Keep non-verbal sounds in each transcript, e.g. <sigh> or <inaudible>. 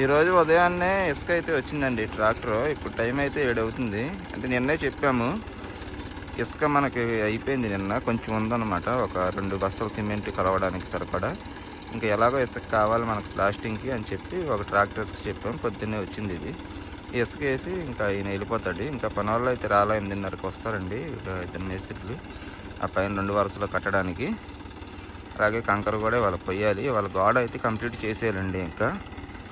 ఈరోజు ఉదయాన్నే ఇసుక అయితే వచ్చిందండి ట్రాక్టర్. ఇప్పుడు టైం అయితే ఏడు అవుతుంది. అంటే నిన్నే చెప్పాము ఇసుక మనకి అయిపోయింది నిన్న. కొంచెం ఉందన్నమాట. ఒక రెండు బస్తాలు సిమెంట్ కలవడానికి సరిపడా. ఇంకా ఎలాగో ఇసుక కావాలి మనకు ప్లాస్టింగ్కి అని చెప్పి ఒక ట్రాక్టర్స్కి చెప్పాం పొద్దున్నే వచ్చింది ఇది. ఇసుక వేసి ఇంకా ఈయన వెళ్ళిపోతాడు. ఇంకా పని వాళ్ళు అయితే రాలా ఎనిమిదిన్నరకు వస్తారండి. ఇద్దరు మేస్త్రులు. ఆ పైన రెండు వరుసలో కట్టడానికి. అలాగే కంకర కూడా వాళ్ళకి పొయ్యాలి వాళ్ళ గోడ అయితే కంప్లీట్ చేసేయాలండి ఇంకా.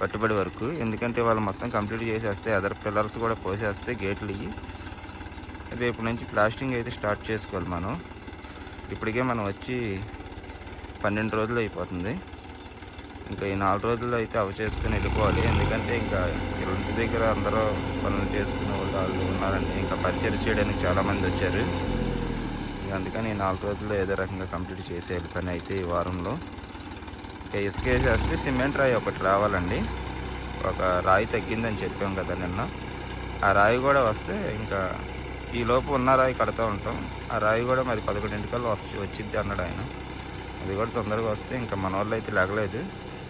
కట్టుబడి వరకు. ఎందుకంటే వాళ్ళు మొత్తం కంప్లీట్ చేసేస్తే అదర్ పిల్లర్స్ కూడా పోసేస్తే గేట్లు ఇవి రేపు నుంచి ప్లాస్టింగ్ అయితే స్టార్ట్ చేసుకోవాలి మనం. ఇప్పటికే మనం వచ్చి పన్నెండు రోజులు అయిపోతుంది. ఇంకా ఈ నాలుగు రోజుల్లో అయితే అవి చేసుకుని వెళ్ళిపోవాలి. ఎందుకంటే ఇంకా ఇంటి దగ్గర అందరూ పనులు చేసుకునే వాళ్ళు ఉన్నారండి. ఇంకా పరిచయం చేయడానికి చాలామంది వచ్చారు. ఇంకా అందుకని ఈ నాలుగు రోజుల్లో ఏదో రకంగా కంప్లీట్ చేసేయాలి పని అయితే ఈ వారంలో. ఇంకా ఇసుక వేసేస్తే సిమెంట్ రాయి ఒకటి రావాలండి. ఒక రాయి తగ్గిందని చెప్పాం కదా నిన్న. ఆ రాయి కూడా వస్తే ఇంకా ఈ లోపు ఉన్న రాయి కడతా ఉంటాం. ఆ రాయి కూడా మరి పదకొండింటికల్లా వచ్చి వచ్చింది అన్నాడు ఆయన. అది కూడా తొందరగా వస్తే ఇంకా మన వాళ్ళు అయితే లేగలేదు.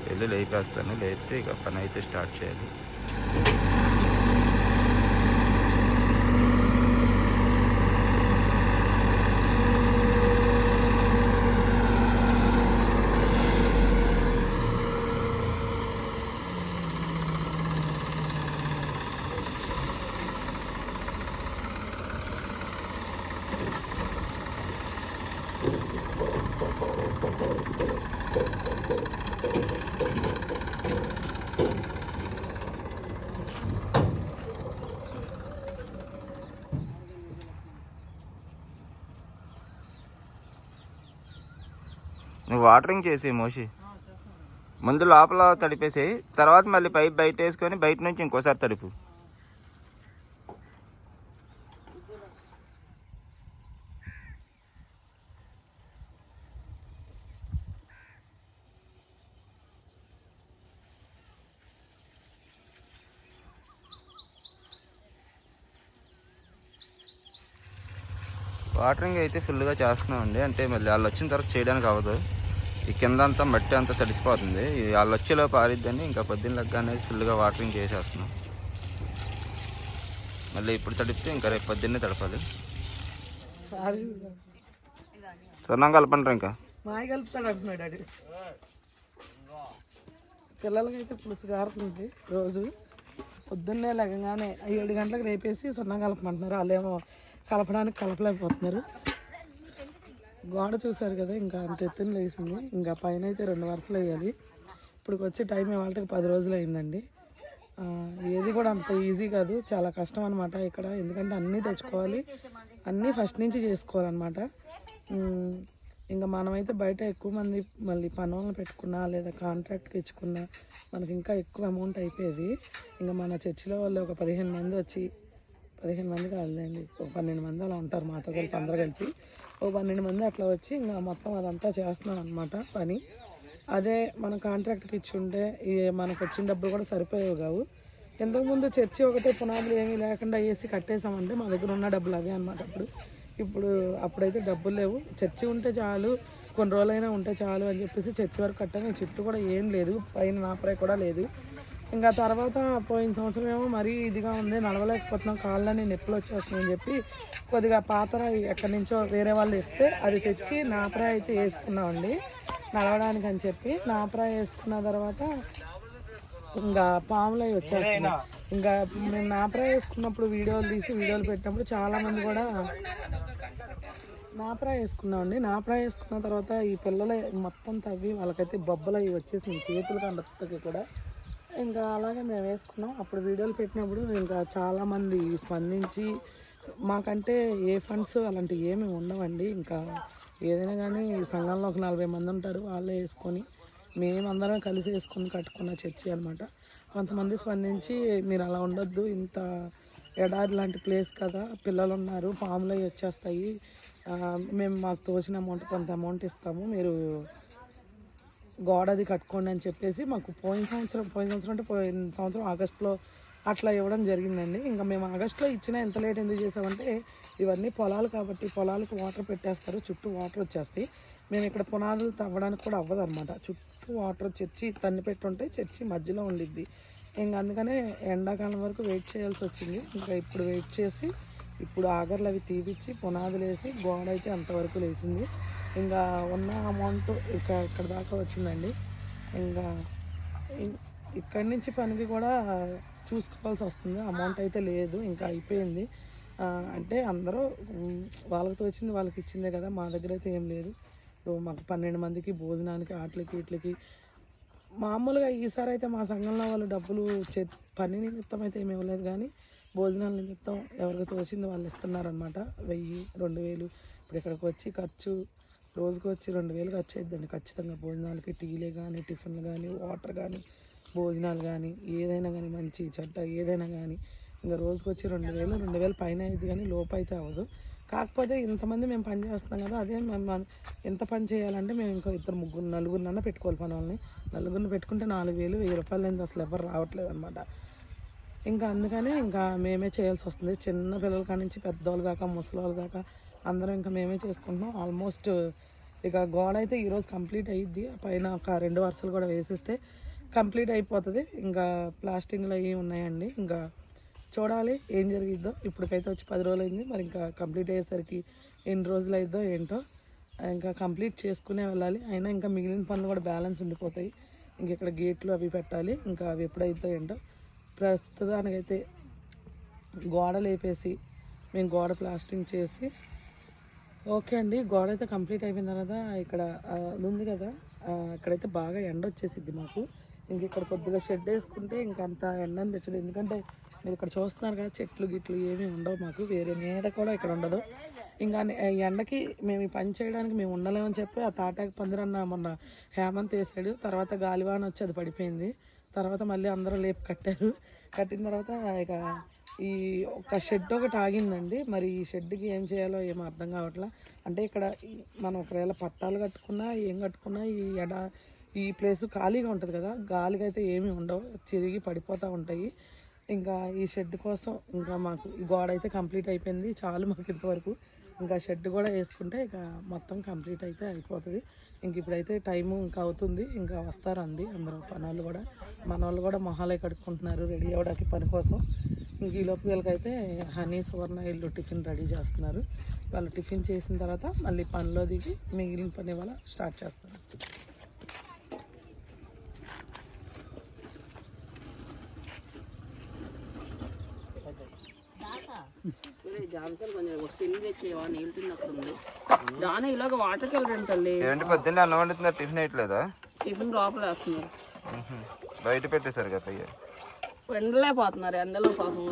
వెళ్ళి లేపేస్తాను. లేపితే ఇక పని అయితే స్టార్ట్ చేయాలి. నువ్వు వాటరింగ్ చేసి మోషి. ముందు లోపల తడిపేసి తర్వాత మళ్ళీ పైప్ బయట వేసుకొని బయట నుంచి ఇంకోసారి తడుపు. వాటరింగ్ అయితే ఫుల్గా చేస్తున్నామండి. అంటే మళ్ళీ వాళ్ళు వచ్చిన తర్వాత చేయడానికి అవ్వదు. ఈ కింద అంతా మట్టి అంతా తడిసిపోతుంది. ఆ వాళ్ళు పారిద్దని ఇంకా పొద్దున్న లెగ్గానే ఫుల్గా వాటరింగ్ చేసేస్తున్నాం. మళ్ళీ ఇప్పుడు తడిపితే ఇంకా రేపు పొద్దున్నే తడపాలి. సున్నం కలపంటారు ఇంకా మాయ కలుపుతాడు అంటున్నాడు అయితే పిల్లలకైతే పులుసు కారుతుంది రోజు. పొద్దున్నే లెగగానే ఏడు గంటలకు రేపేసి సున్నం కలపమంటున్నారు. వాళ్ళేమో కలపడానికి కలపలేకపోతున్నారు. గోడ చూసారు కదా ఇంకా అంత ఎత్తున లేచింది. ఇంకా పైన అయితే రెండు వరుసలు వేయాలి. ఇప్పుడు వచ్చే టైం వాళ్ళకి పది రోజులు అయిందండి. ఏది కూడా అంత ఈజీ కాదు చాలా కష్టం అనమాట ఇక్కడ. ఎందుకంటే అన్నీ తెచ్చుకోవాలి. అన్నీ ఫస్ట్ నుంచి చేసుకోవాలన్నమాట. ఇంకా మనమైతే బయట ఎక్కువ మంది మళ్ళీ పనులను పెట్టుకున్నా లేదా కాంట్రాక్ట్కి ఇచ్చుకున్నా మనకి ఇంకా ఎక్కువ అమౌంట్ అయిపోయేది. ఇంకా మన చర్చిలో వాళ్ళు ఒక పదిహేను మంది వచ్చి పదిహేను మంది కాదులేండి ఒక పన్నెండు మంది అలా ఉంటారు మాతో కలిపి అందరూ కలిపి. ఓ పన్నెండు మంది అట్లా వచ్చి ఇంకా మొత్తం అదంతా చేస్తున్నాం అనమాట పని. అదే మన కాంట్రాక్ట్కి ఇచ్చి ఉంటే మనకు వచ్చిన డబ్బులు కూడా సరిపోయేవి కావు. ఇంతకుముందు చర్చి ఒకటే పునాదులు ఏమీ లేకుండా వేసి కట్టేసామంటే మా దగ్గర ఉన్న డబ్బులు అవే అనమాట అప్పుడు. ఇప్పుడు అప్పుడైతే డబ్బులు లేవు. చర్చి ఉంటే చాలు కొన్ని రోజులైనా ఉంటే చాలు అని చెప్పేసి చర్చి వరకు కట్టాను. చుట్టూ కూడా ఏం లేదు. పైన నాపరాయి కూడా లేదు. ఇంకా తర్వాత పోయిన సంవత్సరం ఏమో మరీ ఇదిగా ఉంది నడవలేకపోతున్నాం కాళ్ళని నొప్పులు వచ్చేస్తున్నాయని చెప్పి కొద్దిగా పాత్ర ఎక్కడి నుంచో వేరే వాళ్ళు ఇస్తే అది తెచ్చి నాపరాయి అయితే వేసుకున్నామండి నడవడానికి అని చెప్పి నాపరాయి వేసుకున్న తర్వాత ఇంకా పాములు అవి వచ్చేస్తున్నాయి. ఇంకా మేము నాపరాయి వేసుకున్నప్పుడు వీడియోలు తీసి వీడియోలు పెట్టినప్పుడు చాలామంది కూడా నాపరా వేసుకున్నామండి. నాపరా వేసుకున్న తర్వాత ఈ పిల్లలు మొత్తం తవ్వి వాళ్ళకైతే బొబ్బలు అవి వచ్చేసినాయి చేతులు అందరికి కూడా. ఇంకా అలాగే మేము వేసుకున్నాం. అప్పుడు వీడియోలు పెట్టినప్పుడు ఇంకా చాలామంది స్పందించి మాకంటే ఏ ఫండ్స్ అలాంటివి ఏమి ఉండవండి. ఇంకా ఏదైనా కానీ ఈ సంఘంలో ఒక నలభై మంది ఉంటారు వాళ్ళే వేసుకొని మేమందరం కలిసి వేసుకొని కట్టుకున్న చర్చి అనమాట కొంతమంది స్పందించి మీరు అలా ఉండొద్దు ఇంత ఎడారి లాంటి ప్లేస్ కదా పిల్లలు ఉన్నారు పాములు వచ్చేస్తాయి. మేము మాకు తోచిన అమౌంట్ కొంత అమౌంట్ ఇస్తాము. మీరు గోడ అది కట్టుకోండి అని చెప్పేసి మాకు పోయిన సంవత్సరం పోయిన సంవత్సరం అంటే పోయిన సంవత్సరం ఆగస్టులో అట్లా ఇవ్వడం జరిగిందండి. ఇంకా మేము ఆగస్టులో ఇచ్చినా ఎంత లేట్ ఎందుకు చేసామంటే ఇవన్నీ పొలాలు కాబట్టి పొలాలకు వాటర్ పెట్టేస్తారు చుట్టూ వాటర్ వచ్చేస్తాయి. మేము ఇక్కడ పునాదులు తవ్వడానికి కూడా అవ్వదు అనమాట చుట్టూ వాటర్ చర్చి తన్ని పెట్టుంటే చర్చి మధ్యలో ఉండిద్ది. ఇంకా అందుకనే ఎండాకాలం వరకు వెయిట్ చేయాల్సి వచ్చింది. ఇంకా ఇప్పుడు వెయిట్ చేసి ఇప్పుడు ఆగర్లు అవి తీపిచ్చి పునాదులు వేసి గోడ అయితే అంతవరకు లేచింది. ఇంకా ఉన్న అమౌంట్ ఇక ఇక్కడ దాకా వచ్చిందండి. ఇంకా ఇక్కడి నుంచి పనికి కూడా చూసుకోవాల్సి వస్తుంది. అమౌంట్ అయితే లేదు ఇంకా అయిపోయింది. అంటే అందరూ వాళ్ళకి వచ్చింది వాళ్ళకి ఇచ్చిందే కదా మా దగ్గర అయితే ఏం లేదు. మాకు పన్నెండు మందికి భోజనానికి ఆటలకి వీటికి మామూలుగా ఈసారి అయితే మా సంఘంలో వాళ్ళు డబ్బులు చే పని నిమిత్తం అయితే ఏమి ఇవ్వలేదు కానీ భోజనాల నిమిత్తం ఎవరికి తోచింది వాళ్ళు ఇస్తున్నారనమాట వెయ్యి రెండు వేలు. ఇప్పుడు ఇక్కడికి వచ్చి ఖర్చు రోజుకి వచ్చి రెండు వేలు ఖర్చు అయిద్దండి. ఖచ్చితంగా భోజనాలకి టీలే కానీ టిఫిన్లు కానీ వాటర్ కానీ భోజనాలు కానీ ఏదైనా కానీ మంచి చెడ్డ ఏదైనా కానీ ఇంకా రోజుకి వచ్చి రెండు వేలు రెండు వేలు పైన అయింది కానీ లోపు అయితే అవ్వదు. కాకపోతే ఇంతమంది మేము పని చేస్తున్నాం కదా అదే మేము మన- ఎంత పని చేయాలంటే మేము ఇంకా ఇద్దరు ముగ్గురు నలుగురినన్నా పెట్టుకోవాలి పని వాళ్ళని. నలుగురిని పెట్టుకుంటే నాలుగు వేలు వెయ్యి రూపాయలు అయింది. అసలు ఎవరు రావట్లేదు అనమాట ఇంకా అందుకనే ఇంకా మేమే చేయాల్సి వస్తుంది. చిన్న పిల్లల కాడి నుంచి పెద్దవాళ్ళ దాకా ముసలివాళ్ళ దాకా అందరం ఇంకా మేమే చేసుకుంటున్నాం. ఆల్మోస్ట్ ఇక గోడ అయితే ఈరోజు కంప్లీట్ అయ్యిద్ది పైన ఒక రెండు వరుసలు కూడా వేసేస్తే కంప్లీట్ అయిపోతుంది. ఇంకా ప్లాస్టింగ్లు అవి ఉన్నాయండి. ఇంకా చూడాలి ఏం జరిగిద్దో. ఇప్పటికైతే వచ్చి పది రోజులు అయింది. మరి ఇంకా కంప్లీట్ అయ్యేసరికి ఎన్ని రోజులు అయిద్దో ఏంటో ఇంకా కంప్లీట్ చేసుకునే వెళ్ళాలి. అయినా ఇంకా మిగిలిన పనులు కూడా బ్యాలెన్స్ ఉండిపోతాయి. ఇంక ఇక్కడ గేట్లు అవి పెట్టాలి. ఇంకా అవి ఎప్పుడైతే ఏంటో ప్రస్తుతానికైతే గోడ లేపేసి మేము గోడ ప్లాస్టింగ్ చేసి ఓకే అండి గోడ అయితే కంప్లీట్ అయిపోయిన తర్వాత ఇక్కడ అది ఉంది కదా ఇక్కడైతే బాగా ఎండ వచ్చేసిద్ది మాకు. ఇంక ఇక్కడ కొద్దిగా షెడ్ వేసుకుంటే ఇంక అంత ఎండ అనిపించదు. ఎందుకంటే మీరు ఇక్కడ చూస్తున్నారు కదా చెట్లు గిట్లు ఏమీ ఉండవు మాకు వేరే నీడ కూడా ఇక్కడ ఉండదు. ఇంకా ఎండకి మేము ఈ పని చేయడానికి మేము ఉండలేమని చెప్పి ఆ తాటాకు పందిరన్న మొన్న హేమంత్ వేసాడు. తర్వాత గాలివాన వచ్చి అది పడిపోయింది. తర్వాత మళ్ళీ అందరూ లేపు కట్టారు. కట్టిన తర్వాత ఇక ఈ ఒక షెడ్ ఒకటి ఆగిందండి. మరి ఈ షెడ్కి ఏం చేయాలో ఏమో అర్థం కావట్లా. అంటే ఇక్కడ మనం ఒకవేళ పట్టాలు కట్టుకున్నా ఏం కట్టుకున్నా ఈ ఎడ ఈ ప్లేస్ ఖాళీగా ఉంటుంది కదా గాలికి అయితే ఏమీ ఉండవు. చిరిగి పడిపోతూ ఉంటాయి. ఇంకా ఈ షెడ్ కోసం ఇంకా మాకు ఈ గోడ అయితే కంప్లీట్ అయిపోయింది. చాలు మాకు ఇంతవరకు. ఇంకా షెడ్ కూడా వేసుకుంటే ఇక మొత్తం కంప్లీట్ అయితే అయిపోతుంది. ఇంక ఇప్పుడైతే టైము ఇంకా అవుతుంది. ఇంకా వస్తారు అంది అందరూ. పనులు కూడా. మన వాళ్ళు కూడా మొహాలే కడుక్కుంటున్నారు రెడీ అవ్వడానికి పని కోసం. ఇంక ఈ లోపు వీళ్ళకైతే హనీ సువర్ణ ఇల్లు టిఫిన్ రెడీ చేస్తున్నారు. వాళ్ళు టిఫిన్ చేసిన తర్వాత మళ్ళీ పనిలో దిగి మిగిలిన పని వాళ్ళ స్టార్ట్ చేస్తారు. జాన్సన్ కొంచెం ఒక తిండి తెచ్చేవా నీళ్ళు తిన్నప్పుడు ఉంది దాని ఇలాగ వాటర్కి వెళ్ళండి తల్లి. ఏంటి పొద్దున్నే అన్నం వండుతుందా టిఫిన్ వేయట్లేదా? టిఫిన్ లోపల వేస్తున్నారు. మ్హూ. బయట పెట్టేశారు కదా పయ్య వండలేకపోతున్నారు ఎండలో పాపం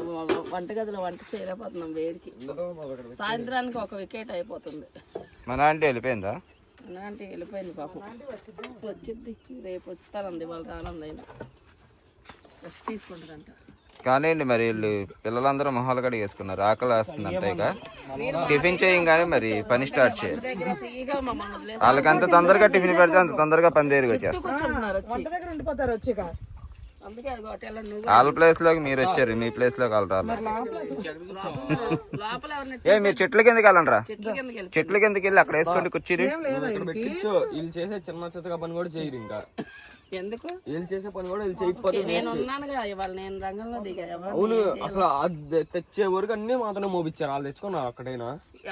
వంటగదిలో వంట చేయలేకపోతున్నాం వేడికి. సాయంత్రానికి ఒక వికెట్ అయిపోతుంది. మన ఆంటీ వెళ్ళిపోయిందా? ఎందుకంటే వెళ్ళిపోయింది పాపం. వచ్చింది రేపు వస్తానంది వాళ్ళు రానంది అయినా రెస్ట్ తీసుకుంటుందంట కానివ్వండి మరి వీళ్ళు పిల్లలందరూ మొహాలు కడిగేసుకున్నారు ఆకలి వేస్తుందంట ఇక. టిఫిన్ చేయంగానే మరి పని స్టార్ట్ చేయాలి. అంత తొందరగా టిఫిన్ పెడితే అంత తొందరగా పని దగ్గరికి వచ్చేస్తారు. దగ్గర ఉండిపోతారు వచ్చి ఇక. అందుకే అది హోటల్ నువ్వు వాళ్ళ ప్లేస్లోకి మీరు వచ్చారు మీ ప్లేస్లోకి వాళ్ళు రాలేదు. లోపల ఎవరిని ఏ మీరు చెట్ల కిందకి వెళ్ళండి చెట్ల కిందకి వెళ్ళి చెట్ల కిందకి వెళ్ళి అక్కడ వేసుకోండి వీళ్ళు చేసే చిన్న చిత్తగా పని కూడా చేయరు ఇంకా. ఎందుకు? వీళ్ళు చేసే పని కూడా వీళ్ళు చేయకపోతే నేను ఉన్నానుగా ఇవాళ నేను రంగంలో దిగా. ఎవరు అవును అసలు అది తెచ్చే వరకు అన్ని మాత్రమే మోపించారు వాళ్ళు తెచ్చుకున్నారు అక్కడైనా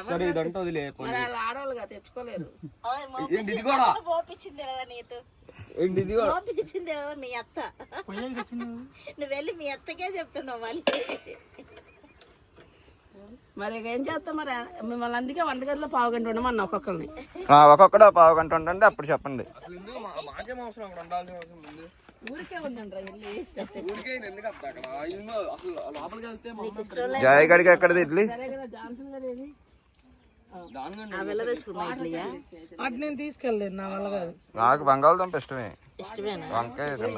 సరే ఇదంతా వదిలే మరి వాళ్ళు ఆడవాళ్ళుగా తెచ్చుకోలేరు ఏంటి ఇది కూడా? పోపించింది కదా నీతో. ఏంటి ఇది కూడా? పోపించింది కదా మీ అత్త. నువ్వు వెళ్ళి మీ అత్తకే చెప్తున్నావు మళ్ళీ. మరి ఇక ఏం చేస్తాం మరి? మిమ్మల్ని అందుకే వంటగదిలో పావు గంట ఉండమన్న ఒక్కొక్కరిని. ఆ, ఒక్కొక్కడు పావు గంట ఉండండి అప్పుడు చెప్పండి. అసలు ఎందుకు మా- మాకేం అవసరం? అక్కడ ఉండాల్సిన అవసరం ఉంది. ఊరికే ఉండండి రా వెళ్ళి ఊరికే ఈయన ఎందుకు అత్త అక్కడ? ఏందో అసలు లోపలికి వెళ్తే మా అమ్మ ఇక్కడ జాయ్ గడికి ఎక్కడది ఇడ్లీ? అటు నేను తీసుకెళ్ళలేదు నా వల్ల కాదు. నాకు బంగాళదుంప ఇష్టమే. ఇష్టమేనా? వంకాయ తినను.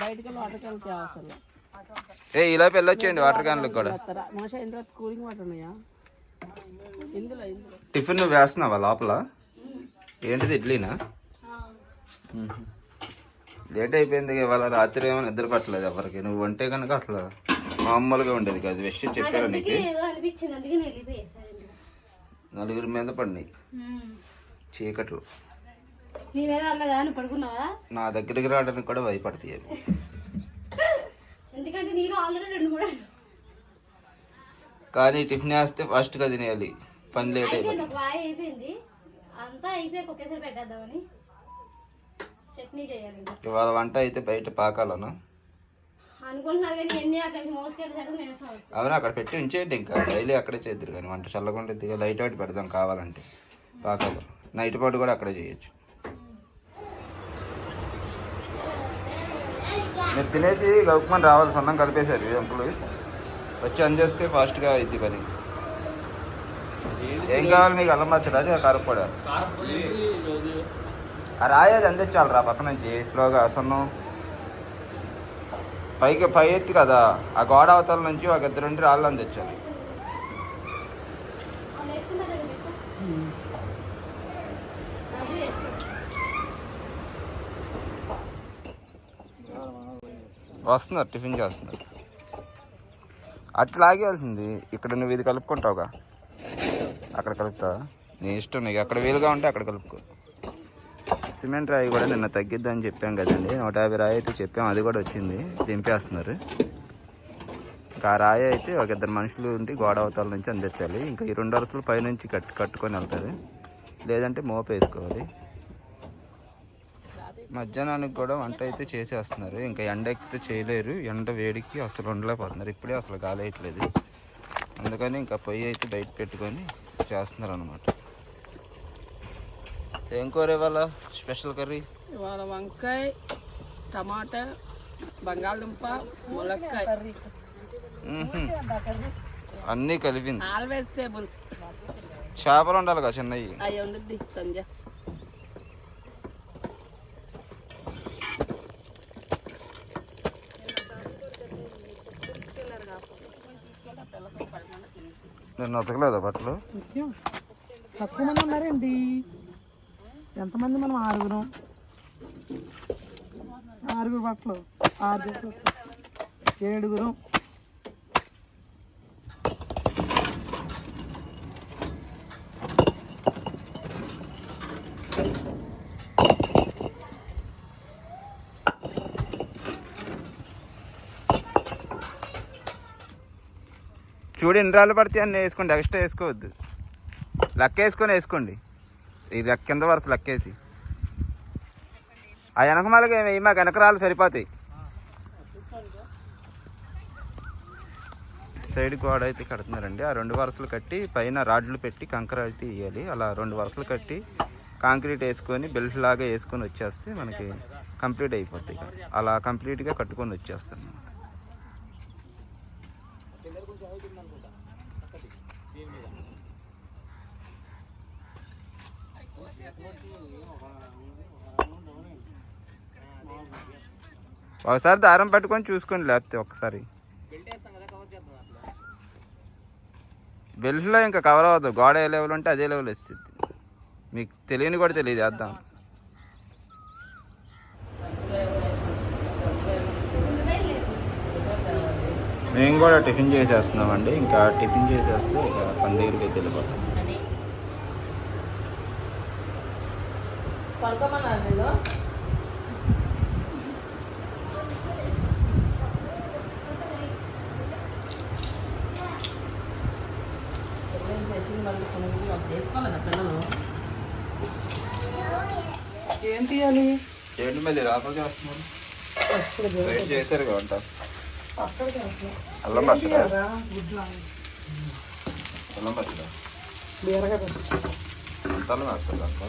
బయటకు వెళ్ళి వాటర్కి వెళ్తే అవసరం ఏ ఈలోపు వెళ్ళొచ్చేయండి వాటర్ క్యాన్లకు కూడా. కూలింగ్ వాటర్ ఉన్నాయా? టిఫిన్ నువ్వు వేస్తున్నావా లోపల? ఏంటిది ఇడ్లీనా. లేట్ అయిపోయింది ఇవాళ రాత్రి ఏమో నిద్ర పట్టలేదు ఎవరికి. నువ్వు వంటే కనుక అసలు మామూలుగా ఉండేది కాదు. విషయం చెప్పారు నీకు? నలుగురి మీద పడినాయి. చీకట్లు. నీ మీద అలా కానీ పడుకున్నావా? నా దగ్గరికి రావడానికి కూడా భయపడతాయి అవి నీళ్ళు ఆల్రెడీ రెండు కానీ టిఫిన్ వేస్తే ఫాస్ట్గా తినేయాలి. పని లేట్ అయిపోయింది అయిపోయింది ఒక వాయి అయిపోయింది. అంతా అయిపోయాక ఒకేసారి పెట్టేద్దామని చట్నీ చేయాలి ఇవాళ వంట అయితే బయట పాకాలనా? అనుకుంటున్నారు కానీ ఎన్ని అక్కడి నుంచి మోసుకెళ్ళేసరికి నేను సా- అవును అక్కడ పెట్టి ఉంచేయండి ఇంకా. డైలీ అక్కడే చేద్దరు కానీ వంట చల్లకుండా లైట్ అవుట్ పెడదాం కావాలంటే. పాకాలు. నైట్ పాటు కూడా అక్కడే చేయొచ్చు. మీరు తినేసి గౌకుమని రావాలి సన్నం కలిపేశారు అంకులు. వచ్చి అందేస్తే ఫాస్ట్గా అయింది పని. ఏం కావాలి మీకు? అల్లం పచ్చడా అది కారపొడా ఆ రాయేది అందించాలి రా పక్క నుంచి స్లోగా సన్నం. పైకి పై ఎత్తి కదా ఆ గోడ అవతల నుంచి ఒక ఇద్దరు నుండి రాళ్ళు అందించాలి వాళ్ళు వేసుకుంటారు కదా పెట్టు. అది వేసుకో. వస్తున్నారు టిఫిన్ చేస్తున్నారు. అట్లా ఆగేయాల్సింది ఇక్కడ నువ్వు ఇది కలుపుకుంటావుగా. అక్కడ కలుపుతా. నీ ఇష్టం నీకు అక్కడ వీలుగా ఉంటే అక్కడ కలుపుకో. సిమెంట్ రాయి కూడా నిన్న తగ్గిద్దని చెప్పాం కదండి. నూట యాభై రాయి అయితే చెప్పాం అది కూడా వచ్చింది. దింపేస్తున్నారు. ఇంకా ఆ రాయి అయితే ఒక ఇద్దరు మనుషులు ఉండి గోడ అవతల నుంచి అందించాలి. ఇంకా ఈ రెండు వరుసలు పైనుంచి కట్టు కట్టుకొని వెళ్తారు. లేదంటే మోపేసుకోవాలి. మధ్యాహ్నానికి కూడా వంట అయితే చేసేస్తున్నారు. ఇంకా ఎండ ఎక్కితే చేయలేరు. ఎండ వేడికి అసలు ఉండలేకపోతున్నారు. ఇప్పుడే అసలు గాలేయట్లేదు. అందుకని ఇంకా పొయ్యి అయితే బయట పెట్టుకొని చేస్తున్నారు అనమాట ఏం కూర ఇవాళ? Special curry? ఇవాళ వంకాయ టమాటా బంగాళదుంప ములక్కాయ. అన్నీ కలిపింది. All vegetables. చేపలు ఉండాలి కదా చిన్నవి అవి ఉండుద్ది సంజయ్ నేను ఉతకలేదా బట్టలు? తక్కువ మంది ఉన్నారేంటి ఎంతమంది మనం ఆరుగురం? ఆరుగురు బట్టలు ఆరుగురు ఏడుగురం. చూడు ఎన్ని రాళ్ళు పడితే అన్నీ వేసుకోండి ఎక్స్ట్రా వేసుకోవద్దు. లెక్క వేసుకొని వేసుకోండి. ఈ లెక్క కింద వరుస లెక్కేసి ఆ వెనకమాలకి ఏమి మాకు వెనక రాళ్ళు సరిపోతాయి. ఇటు సైడ్ గోడ అయితే కడుతున్నారండి. ఆ రెండు వరుసలు కట్టి పైన రాడ్లు పెట్టి కంకర అయితే ఇవ్వాలి అలా రెండు వరుసలు కట్టి కాంక్రీట్ వేసుకొని బెల్ట్ లాగా వేసుకొని వచ్చేస్తే మనకి కంప్లీట్ అయిపోతాయి. అలా కంప్లీట్గా కట్టుకొని వచ్చేస్తాను ఒకసారి దారం పెట్టుకొని చూసుకోండి లేకపోతే ఒకసారి. బెల్ట్లో ఇంకా కవర్ అవ్వదు. గోడ ఏ లెవెల్ ఉంటే అదే లెవెల్ వస్తుంది. మీకు తెలియని కూడా తెలియదు వేద్దాం. మేము కూడా టిఫిన్ చేసేస్తున్నామండి. ఇంకా టిఫిన్ చేసేస్తే ఇక పని దగ్గరికి అయితే వెళ్ళిపోతాం. పడుకోమన్నారు నేను పిల్లలు తెచ్చింది మళ్ళీ కొనుగోలు వాళ్ళు చేసుకోలేదా పిల్లలు ఏం తీయాలి ఏంటి మళ్ళీ రాపలు చేస్తున్నారు వెయిట్ చేశారు వెళ్తున్నాం అల్లం పచ్చడా? అల్లం పచ్చడా? అల్లం వేస్తారు? దాంట్లో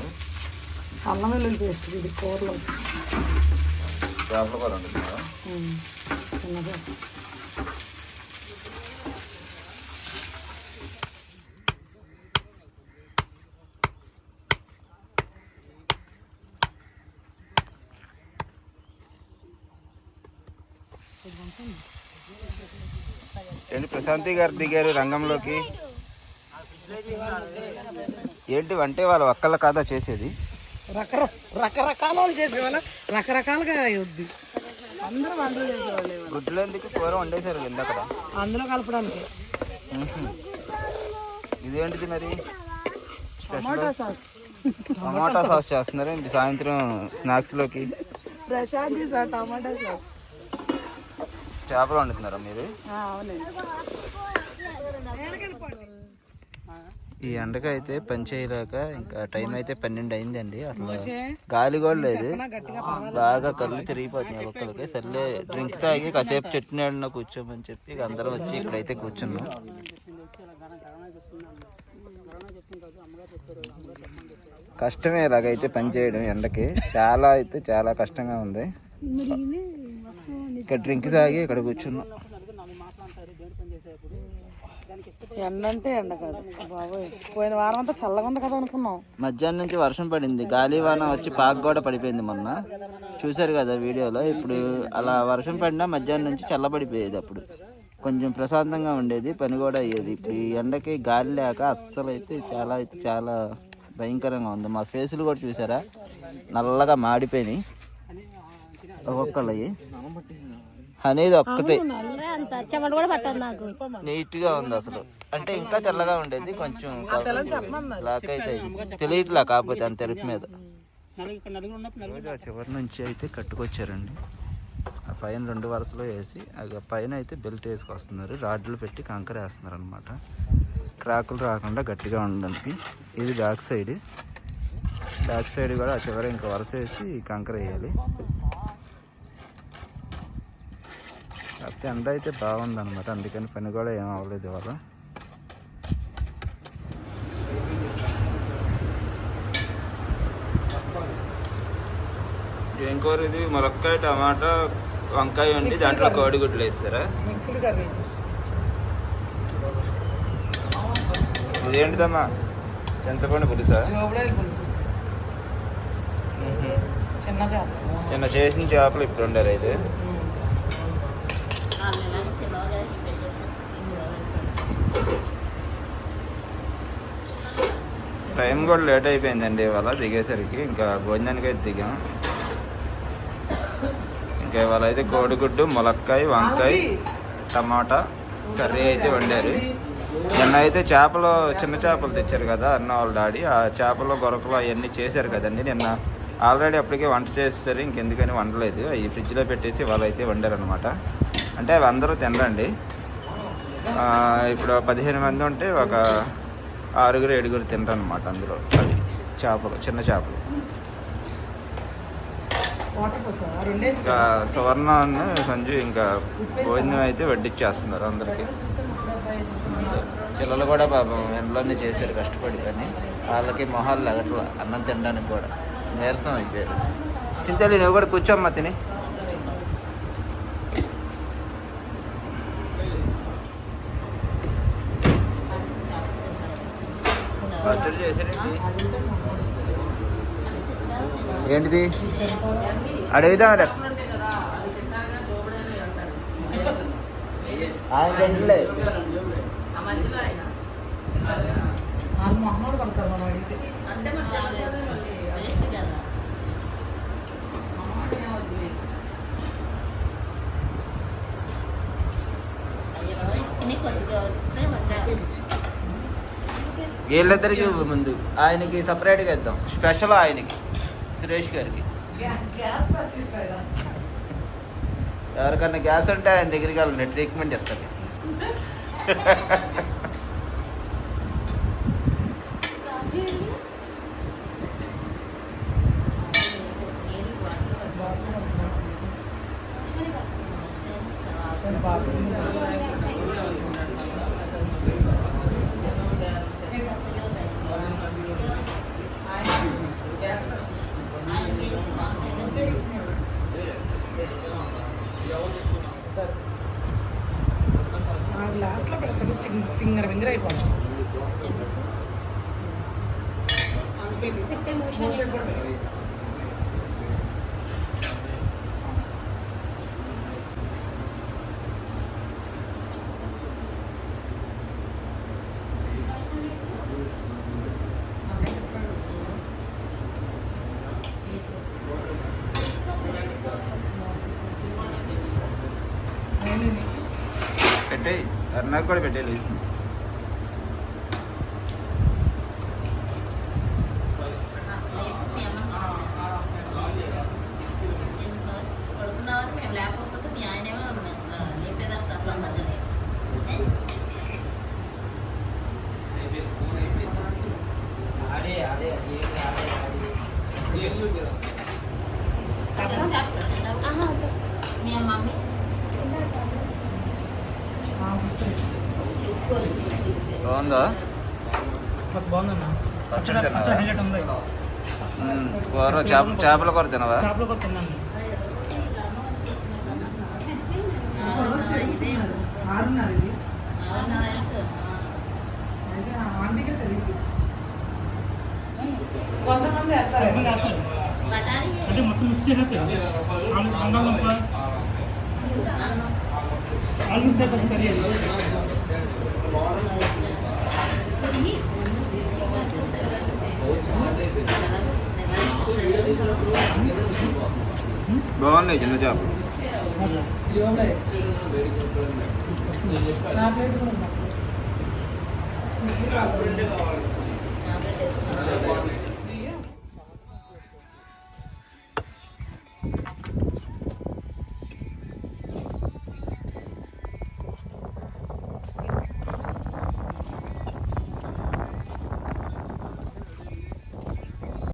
అల్లం వెల్లుల్లి పేస్ట్ ఇది కూరలో. చేపలు కూడా వండుతున్నారా ఉమ్, చిన్నగా ఏంటి ప్రశాంతి గారు దిగారు రంగంలోకి. ఏంటి అంటే వాళ్ళ ఒక్కళ్ళ కాదా చేసేది? రకర రకరకాల వాళ్ళు చేసేవాళ్ళ. రకరకాలుగా అందరూ వంటలు చేసేవాళ్ళు గుడ్లు ఎందుకు? కూర వండేశారు ఇందక్కడ అందులో కలపడానికి. ఇదేంటిది మరి? టమాటా సాస్. టమాటా సాస్ చేస్తున్నారు సాయంత్రం స్నాక్స్లోకి? Prashanthi sir tomato sauce. చేపలు వండుతున్నారా మీరు? ఈ ఎండకి అయితే పని చేయలేక ఇంకా టైం అయితే పన్నెండు అయిందండి. అసలు గాలి కూడా లేదు. బాగా కళ్ళు తిరిగిపోతున్నాయి ఒక్కరికి సర్లే డ్రింక్ తాగి కాసేపు చెట్టు నీడన కూర్చోమని చెప్పి ఇక అందరం వచ్చి ఇక్కడైతే కూర్చున్నాం. కష్టమే ఇలాగైతే పని చేయడం ఎండకి. చాలా అయితే చాలా కష్టంగా ఉంది. ఇక్కడ డ్రింక్ తాగి ఇక్కడ కూర్చున్నాం. ఎండ అంటే ఎండ కాదు. బాబోయ్. పోయిన వారం అంతా చల్లగా ఉంది కదా అనుకున్నాం. మధ్యాహ్నం నుంచి వర్షం పడింది. గాలి వాన వచ్చి పాక కూడా పడిపోయింది మొన్న. చూశారు కదా వీడియోలో. ఇప్పుడు అలా వర్షం పడినా మధ్యాహ్నం నుంచి చల్లబడిపోయేది అప్పుడు. కొంచెం ప్రశాంతంగా ఉండేది. పని కూడా అయ్యేది. ఇప్పుడు ఈ ఎండకి గాలి లేక అస్సలు అయితే చాలా అయితే చాలా భయంకరంగా ఉంది. మా ఫేసులు కూడా చూసారా? నల్లగా మాడిపోయినాయి. ఒక్కొక్కలవి అనేది ఒక్కటే. అంత చెమట కూడా పట్టదు నాకు. నీట్గా ఉంది అసలు. అంటే ఇంకా తెల్లగా ఉండేది కొంచెం బ్లాక్ అయితే. తెలియట్లా కాకపోతే అంత ఎరుపు మీద. చివరి నుంచి అయితే కట్టుకొచ్చారండి. ఆ పైన రెండు వరుసలో వేసి ఆ పైన అయితే బెల్ట్ వేసుకొస్తున్నారు. రాడ్లు పెట్టి కంకర వేస్తున్నారు అనమాట క్రాకులు రాకుండా గట్టిగా ఉండడానికి. ఇది బ్యాక్ సైడ్. బ్యాక్ సైడ్ కూడా ఆ చివర ఇంకా వరుస వేసి కంకర వేయాలి కాకపోతే ఎండ అయితే బాగుంది అనమాట అందుకని పని కూడా ఏం అవ్వలేదు ఇవాళ. ఏం కూర ఇది? ములక్కాయ టమాటా వంకాయ వండి దాంట్లో కోడిగుడ్లు వేస్తారా? Mixed curry. ఇదేంటిదమ్మా చింతపండు పులుసా? చిన్న చేసిన చేపలు ఇప్పుడు ఉండారు అయితే టైం కూడా లేట్ అయిపోయిందండి ఇవాళ దిగేసరికి. ఇంకా భోజనానికి అయితే దిగాం. ఇంకా ఇవాళ అయితే కోడిగుడ్డు ములక్కాయ వంకాయ టమాటా కర్రీ అయితే వండారు. నిన్న అయితే చేపలు చిన్న చేపలు తెచ్చారు కదా అన్న వాళ్ళ డాడీ. ఆ చేపలు గొరకలు అవన్నీ చేశారు కదండి నిన్న. ఆల్రెడీ అప్పటికే వంట చేసేసారు ఇంకెందుకని వండలేదు. అవి ఫ్రిడ్జ్లో పెట్టేసి వాళ్ళు అయితే వండారనమాట అంటే అవి అందరూ తినరండి. ఇప్పుడు పదిహేను మంది ఉంటే ఒక ఆరుగురు ఏడుగురు తినరు అనమాట అందులో. అవి చేపలు చిన్న చేపలు. ఇంకా సువర్ణ సంజు ఇంకా భోజనం అయితే వడ్డిచ్చేస్తున్నారు అందరికీ. పిల్లలు కూడా పాపం ఎండలోనే చేశారు కష్టపడి కానీ వాళ్ళకి మొహాలు లగట్ల అన్నం తినడానికి కూడా నీరసం అయిపోయారు. చింతలు నువ్వు కూడా కూర్చోమ్మా తిని పచ్చడి చేశారేంటి ఏంటిది? అడుగుదా ఆయన తింటలే. వాళ్ళు మొహమ్మడు పడతారు మనం అడిగితే వీళ్ళిద్దరికి ముందు ఆయనకి సపరేట్గా ఇద్దాం. స్పెషల్ ఆయనకి. సురేష్ గారికి. ఎవరికన్నా గ్యాస్ ఉంటే ఆయన దగ్గరికి వెళ్ళండి. ట్రీట్మెంట్ ఇస్తారు <laughs> పెట్టే మోషన్ పెట్టే నాకు కూడా పెట్టే తీసుకుంది ఆహా, వద్దు. మీ మమ్మీ బాగుందా? కూర చేప చేపల కూర తినవా? అంటే మొత్తం మిక్స్ బంగాళదుంప ఆలు కర్రీ బాగున్నాయి చిన్న చేపలు నా ప్లేట్ కూడా ఉందా?